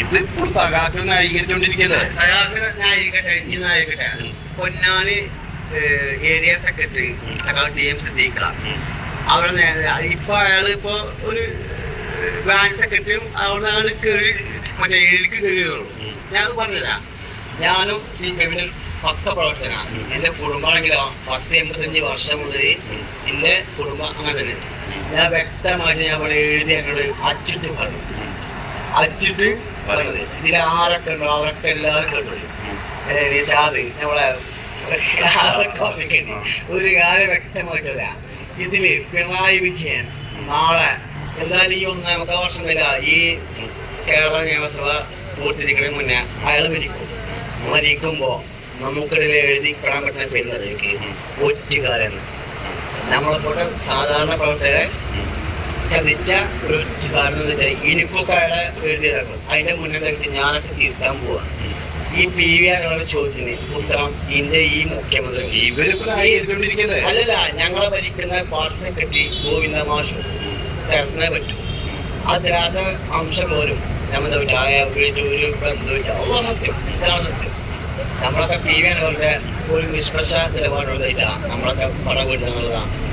കുടുംബം സഖാക്കൾ ന്യായീകരിച്ചോണ്ടിരിക്കല്ലേ ന്യായീകരിക്കട്ടെ ഇനി ന്യായീകരിക്കട്ടെ പൊന്നാനി ഏരിയ സെക്രട്ടറി സഖാവ് ടി എം സിദ്ദീഖ. അവിടെ ഇപ്പൊ അയാൾ ഇപ്പൊ ഒരു ബാങ്ക് സെക്രട്ടറിയും അവിടെ അയാൾ കീഴി മറ്റേ ഏഴിക്ക് കീഴിലുള്ളൂ ഞാൻ പറഞ്ഞുതരാം. ഞാനും സി എമ്മിന് പക്ക പ്രവർത്തനാണ് എന്റെ കുടുംബമാണെങ്കിലോ പത്ത് എൺപത്തഞ്ച് വർഷം മുതൽ എന്റെ കുടുംബം അങ്ങനെ തന്നെ. ഞാൻ വ്യക്തമായിട്ട് ഞാൻ ഇവിടെ എഴുതി ഞങ്ങൾ അച്ചിട്ട് പറഞ്ഞു. അച്ചിട്ട് പറഞ്ഞത്. ഇതിൽ ആരൊക്കെ ഉണ്ടോ? അവരൊക്കെ എല്ലാവരും കേട്ടു. ഏ, നിഷാദ് നമ്മളെ ആരൊക്കെ? ഒരു കാര്യം വ്യക്തമായിട്ടില്ല ഇതിൽ പിണറായി വിജയൻ നാളെ എന്തായാലും ഈ ഒന്നാമത്തെ വർഷം ഈ കേരള നിയമസഭ പൂർത്തിരിക്കുന്നതിന് മുന്നേ അയാൾ മരിക്കും മരിക്കുമ്പോ നമുക്കിടയിൽ എഴുതിപ്പെടാൻ പറ്റുന്ന പേരുന്നതിലേക്ക് ഒറ്റുകാരെന്ന്. നമ്മളെ പോലെ സാധാരണ പ്രവർത്തകരെ ചതിച്ച ഒരു ഒറ്റുകാരൻ എന്ന് വെച്ചാൽ എനിക്കൊക്കെ എഴുതിയതാക്കും അതിന്റെ മുന്നിലേക്ക് ഞാനൊക്കെ തിരുത്താൻ പോവാ. ഈ പി വി ആരുടെ ചോദ്യത്തിന് ഉത്തരം ഇന്ത്യ ഈ മുഖ്യമന്ത്രി അല്ലല്ല ഞങ്ങളെ ഭരിക്കുന്ന പാർട്ടി സെക്രട്ടറി ഗോവിന്ദ മാഷു തരണേ പറ്റൂ. അതിനകത്ത് അംശം പോലും. നമ്മുടെ ഒരു ഒരു ബന്ധമില്ല ഓ സത്യം. ഇതാണ് സത്യം. നമ്മളൊക്കെ പി വി അവരുടെ ഒരു നിഷ്പക്ഷ ഇതാണ് നമ്മളൊക്കെ പടം വിടുന്നുള്ളതാണ്